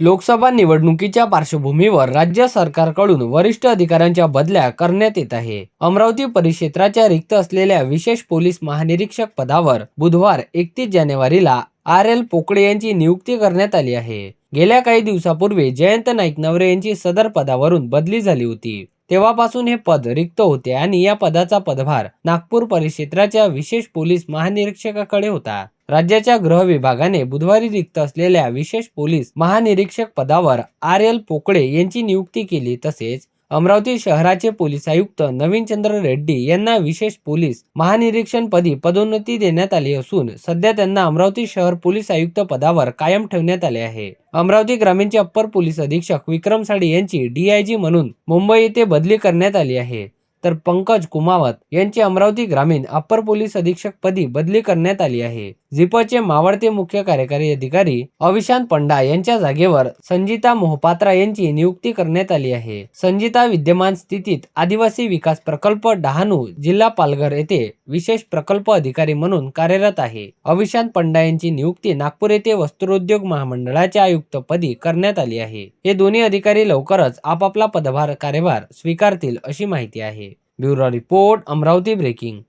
लोकसभा निवडणुकीच्या पार्श्वभूमीवर राज्य सरकारकडून वरिष्ठ अधिकाऱ्यांच्या बदल्या करण्यात येत आहे. अमरावती परिक्षेत्राच्या रिक्त असलेल्या विशेष पोलीस महानिरीक्षक पदावर बुधवार एकतीस जानेवारीला आर एल पोकळे यांची नियुक्ती करण्यात आली आहे. गेल्या काही दिवसापूर्वी जयंत नाईक नवरे यांची सदर पदावरून बदली झाली होती. तेव्हापासून हे पद रिक्त होते आणि या पदाचा पदभार नागपूर परिक्षेत्राच्या विशेष पोलीस महानिरीक्षकाकडे होता. राज्याच्या गृह विभागाने बुधवारी रिक्त असलेल्या विशेष पोलीस महानिरीक्षक पदावर आर एल पोकळे यांची नियुक्ती केली तसेच अमरावती शहराचे पोलीस आयुक्त नवीन चंद्र रेड्डी यांना विशेष पोलीस महानिरीक्षण पदी पदोन्नती देण्यात आली असून सध्या त्यांना अमरावती शहर पोलीस आयुक्त पदावर कायम ठेवण्यात आले आहे. अमरावती ग्रामीणचे अप्पर पोलीस अधीक्षक विक्रम साडे यांची डीआयजी म्हणून मुंबई येथे बदली करण्यात आली आहे. तर पंकज कुमावत यांची अमरावती ग्रामीण अप्पर पोलीस अधीक्षक पदी बदली करण्यात आली आहे. झिपचे मावळते मुख्य कार्यकारी अधिकारी अविशांत पंडा यांच्या जागेवर संजिता मोहपात्रा यांची नियुक्ती करण्यात आली आहे. संजिता विद्यमान स्थितीत आदिवासी विकास प्रकल्प डहाणू जिल्हा पालघर येथे विशेष प्रकल्प अधिकारी म्हणून कार्यरत आहे. अविशांत पंडा यांची नियुक्ती नागपूर येथे वस्त्रोद्योग महामंडळाच्या आयुक्तपदी करण्यात आली आहे. हे दोन्ही अधिकारी लवकरच आपापला पदभार कार्यभार स्वीकारतील अशी माहिती आहे. Bureau report Amravati breaking.